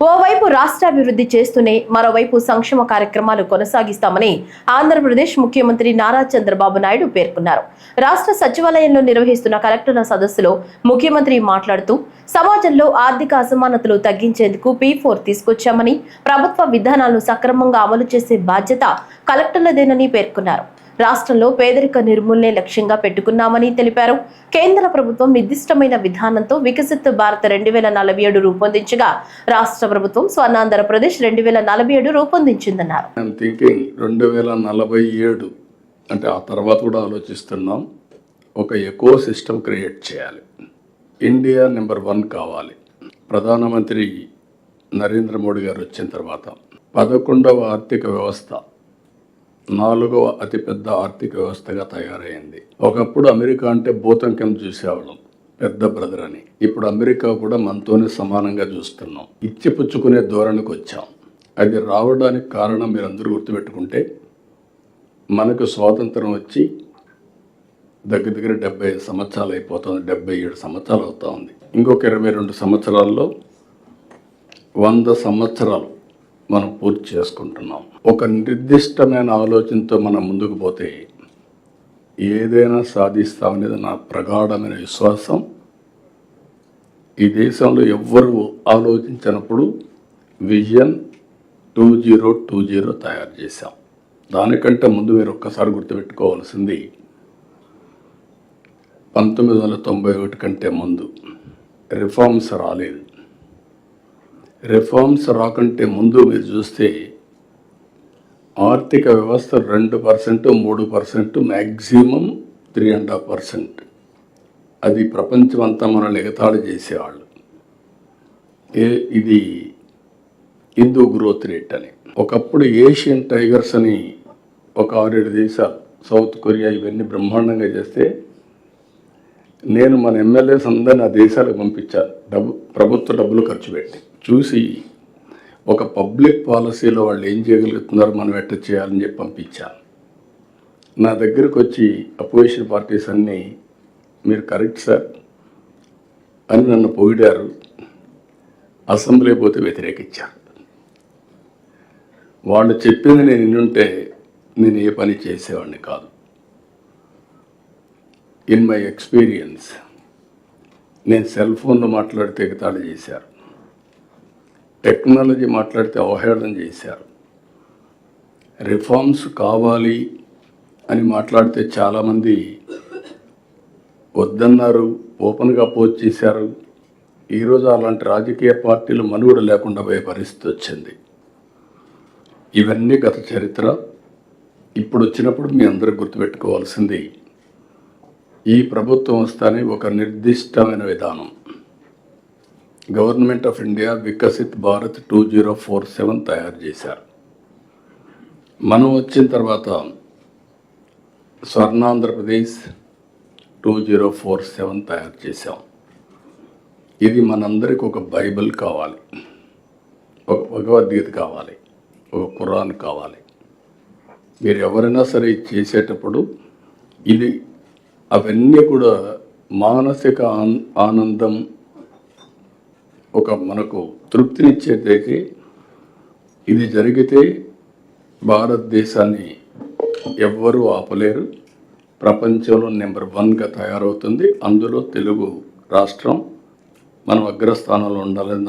ఓవైపు రాష్ట్రాభివృద్ధి చేస్తూనే మరోవైపు సంక్షేమ కార్యక్రమాలు కొనసాగిస్తామని ఆంధ్రప్రదేశ్ ముఖ్యమంత్రి నారా చంద్రబాబు నాయుడు పేర్కొన్నారు. రాష్ట్ర సచివాలయంలో నిర్వహిస్తున్న కలెక్టర్ల సదస్సులో ముఖ్యమంత్రి మాట్లాడుతూ సమాజంలో ఆర్థిక అసమానతలు తగ్గించేందుకు పీ ఫోర్ తీసుకొచ్చామని ప్రభుత్వ విధానాలను సక్రమంగా అమలు చేసే బాధ్యత కలెక్టర్లదేనని పేర్కొన్నారు. రాష్ట్రంలో పేదరిక నిర్మూలనే లక్ష్యంగా పెట్టుకున్నామని తెలిపారు. కేంద్ర ప్రభుత్వం నిర్దిష్టమైన విధానంతో వికసిత్ భారత్ రెండు వేల నలభై ఏడు రూపొందించగా రాష్ట్ర ప్రభుత్వం స్వర్ణాంధ్రప్రదేశ్ రెండు వేల నలభై ఏడు రూపొందించిందన్నారు. రెండు వేల నలభై ఏడు అంటే ఆ తర్వాత కూడా ఆలోచిస్తున్నాం. ఒక ఎకో సిస్టమ్ క్రియేట్ చేయాలి. ఇండియా నెంబర్ వన్ కావాలి. ప్రధానమంత్రి నరేంద్ర మోడీ గారు వచ్చిన తర్వాత పదకొండవ ఆర్థిక వ్యవస్థ నాలుగవ అతిపెద్ద ఆర్థిక వ్యవస్థగా తయారైంది. ఒకప్పుడు అమెరికా అంటే భూతంకం చూసేవాళ్ళం పెద్ద బ్రదర్ అని. ఇప్పుడు అమెరికా కూడా మనతోనే సమానంగా చూస్తున్నాం. ఇచ్చిపుచ్చుకునే ధోరణికి వచ్చాం. అది రావడానికి కారణం మీరు అందరూ గుర్తుపెట్టుకుంటే మనకు స్వాతంత్రం వచ్చి దగ్గర దగ్గర డెబ్బై ఐదు సంవత్సరాలు అయిపోతుంది డెబ్బై ఏడు సంవత్సరాలు అవుతా ఉంది. ఇంకొక ఇరవై రెండు సంవత్సరాల్లో వంద సంవత్సరాలు మనం పూర్తి చేసుకుంటున్నాం. ఒక నిర్దిష్టమైన ఆలోచనతో మనం ముందుకు పోతే ఏదైనా సాధిస్తామనేది నా ప్రగాఢమైన విశ్వాసం. ఈ దేశంలో ఎవ్వరు ఆలోచించినప్పుడు vision two zero two zero తయారు చేశాం. దానికంటే ముందు మీరు ఒక్కసారి గుర్తుపెట్టుకోవాల్సింది పంతొమ్మిది వందల తొంభై ఒకటి కంటే ముందు రిఫార్మ్స్ రాలేదు. రిఫార్మ్స్ రాకంటే ముందు మీరు చూస్తే ఆర్థిక వ్యవస్థ రెండు పర్సెంట్ మూడు percent maximum three and half percent అది ప్రపంచం అంతా మనల్ని ఎగతాళి చేసేవాళ్ళు. ఏ ఇది హిందూ గ్రోత్ రేట్ అని. ఒకప్పుడు ఏషియన్ టైగర్స్ అని ఒక ఆరేడు దేశాలు సౌత్ కొరియా ఇవన్నీ బ్రహ్మాండంగా చేస్తే నేను మన ఎమ్మెల్యేస్ అందరిని ఆ దేశాలకు పంపించాను. డబ్బు ప్రభుత్వ డబ్బులు ఖర్చు పెట్టి. చూసి ఒక పబ్లిక్ పాలసీలో వాళ్ళు ఏం చేయగలుగుతున్నారు మనం ఎట్ట చేయాలని చెప్పి పంపించాను. నా దగ్గరకు వచ్చి అపోజిషన్ పార్టీస్ అన్నీ మీరు కరెక్ట్ సార్ అని నన్ను పొగిడారు. అసెంబ్లీ పోతే వ్యతిరేకించారు. వాళ్ళు చెప్పింది నేను వినుంటే నేను ఏ పని చేసేవాడిని కాదు. ఇన్ మై ఎక్స్పీరియన్స్ నేను సెల్ ఫోన్లో మాట్లాడితే ఎగతాళి చేశారు. టెక్నాలజీ మాట్లాడితే అవహేళన చేశారు. రిఫార్మ్స్ కావాలి అని మాట్లాడితే చాలామంది వద్దన్నారు ఓపెన్గా పోజ్ చేశారు. ఈరోజు అలాంటి రాజకీయ పార్టీలు మనుగడ లేకుండా పోయే పరిస్థితి వచ్చింది. ఇవన్నీ గత చరిత్ర. ఇప్పుడు వచ్చినప్పుడు మీ అందరూ గుర్తుపెట్టుకోవాల్సింది ఈ ప్రభుత్వం వస్తానే ఒక నిర్దిష్టమైన విధానం. Government of India Viksit Bharat two zero four seven తయారు చేశారు. మనం వచ్చిన తర్వాత Swarnandhra Pradesh two zero four seven తయారు చేశాం. ఇది మనందరికి ఒక బైబిల్ కావాలి. ఒక భగవద్గీత కావాలి. ఒక ఖురాన్ కావాలి. మీరు ఎవరైనా సరే చేసేటప్పుడు ఇది అవన్నీ కూడా మానసిక ఆనందం ఒక మనకు తృప్తినిచ్చేదైతే ఇది జరిగితే భారతదేశాన్ని ఎవ్వరూ ఆపలేరు. ప్రపంచంలో నెంబర్ వన్గా తయారవుతుంది. అందులో తెలుగు రాష్ట్రం మనం అగ్రస్థానంలో ఉండాలని